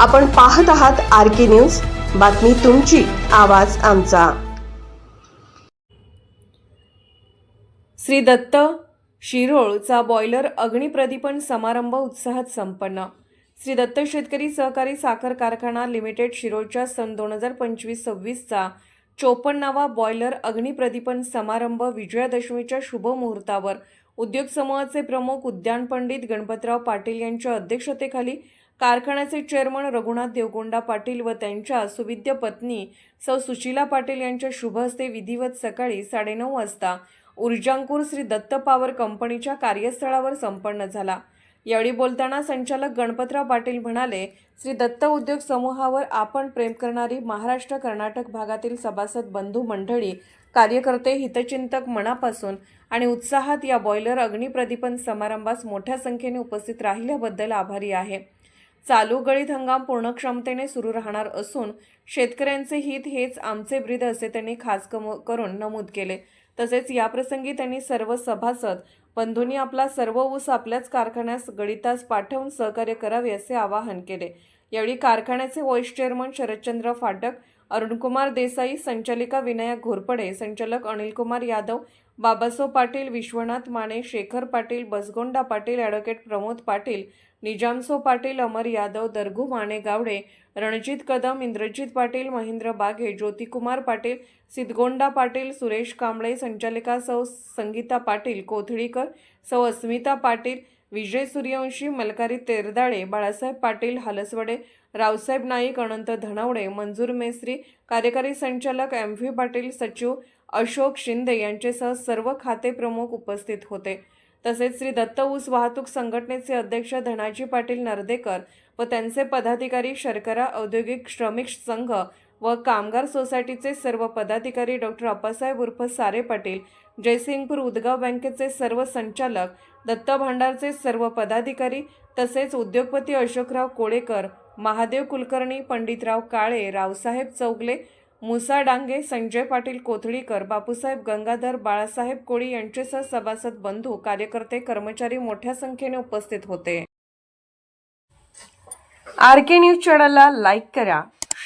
आपण पाहत आहात आर के न्यूज. बातमी तुमची आवाज आमचा. श्री दत्त शिरोळचा बॉयलर अग्निप्रदीपन समारंभ उत्साहात संपन्न. श्री दत्त शेतकरी सहकारी साखर कारखाना लिमिटेड शिरोळच्या सन दोन हजार पंचवीस सव्वीसचा चोपन्नावा बॉयलर अग्निप्रदीपन समारंभ विजयादशमीच्या शुभमुहूर्तावर उद्योग समूहाचे प्रमुख उद्यान पंडित गणपतराव पाटील यांच्या अध्यक्षतेखाली कारखान्याचे चेअरमन रघुनाथ देवगोंडा पाटील व त्यांच्या सुविद्य पत्नी सौ सुशीला पाटील यांच्या शुभ हस्ते विधिवत सकाळी साडेनऊ वाजता ऊर्जांकूर श्री दत्त पॉवर कंपनीच्या कार्यस्थळावर संपन्न झाला. यावेळी बोलताना संचालक गणपतराव पाटील म्हणाले श्री दत्त उद्योग समूहावर आपण प्रेम करणारी महाराष्ट्र कर्नाटक भागातील सभासद बंधू मंडळी कार्यकर्ते हितचिंतक मनापासून आणि उत्साहात या बॉयलर अग्निप्रदीपन समारंभास मोठ्या संख्येने उपस्थित राहिल्याबद्दल आभारी आहे. चालू गळीत हंगाम पूर्ण क्षमतेने सुरू राहणार असून शेतकऱ्यांचे हित हेच आमचे ब्रीद असे त्यांनी खास कम करून नमूद केले. तसेच याप्रसंगी त्यांनी सर्व सभासद बंधूंनी आपला सर्व ऊस आपल्याच कारखान्यास गळितास पाठवून सहकार्य करावे असे आवाहन केले. यावेळी कारखान्याचे व्हाईस चेअरमन शरदचंद्र फाटक अरुणकुमार देसाई संचालिका विनायक घोरपडे संचालक अनिलकुमार यादव बाबासो पाटील विश्वनाथ माने शेखर पाटील बसगोंडा पाटील ॲडव्होकेट प्रमोद पाटील निजामसो पाटील अमर यादव दरगू माने गावडे रणजित कदम इंद्रजित पाटील महेंद्र बाघे ज्योतिकुमार पाटील सिद्धगोंडा पाटील सुरेश कांबळे संचालिका सौ संगीता पाटील कोथळीकर सौ अस्मिता पाटील विजय सूर्यवंशी मलकारी तेरदाळे बाळासाहेब पाटील हालसवडे रावसाहेब नाईक अनंत धनवडे मंजूर मेस्त्री कार्यकारी संचालक एम व्ही पाटील सचिव अशोक शिंदे यांचेसह सर्व खाते प्रमुख उपस्थित होते. तसेच श्री दत्त ऊस वाहतूक संघटनेचे अध्यक्ष धनाजी पाटील नर्देकर व त्यांचे पदाधिकारी शर्करा औद्योगिक श्रमिक संघ व कामगार सोसायटीचे सर्व पदाधिकारी डॉक्टर अप्पासाहेब उर्फ सारे पाटील जयसिंगपूर उदगाव बँकेचे सर्व संचालक दत्त भांडारचे सर्व पदाधिकारी तसेच उद्योगपती अशोकराव कोळेकर महादेव कुलकर्णी पंडितराव काळे रावसाहेब चौगले मुसा डांगे संजय पाटील कोथळीकर बापूसाहेब गंगाधर बाळासाहेब कोळी यांचेसह सभासद बंधू कार्यकर्ते कर्मचारी मोठ्या संख्येने उपस्थित होते. आर के न्यूज चॅनलला लाईक करा.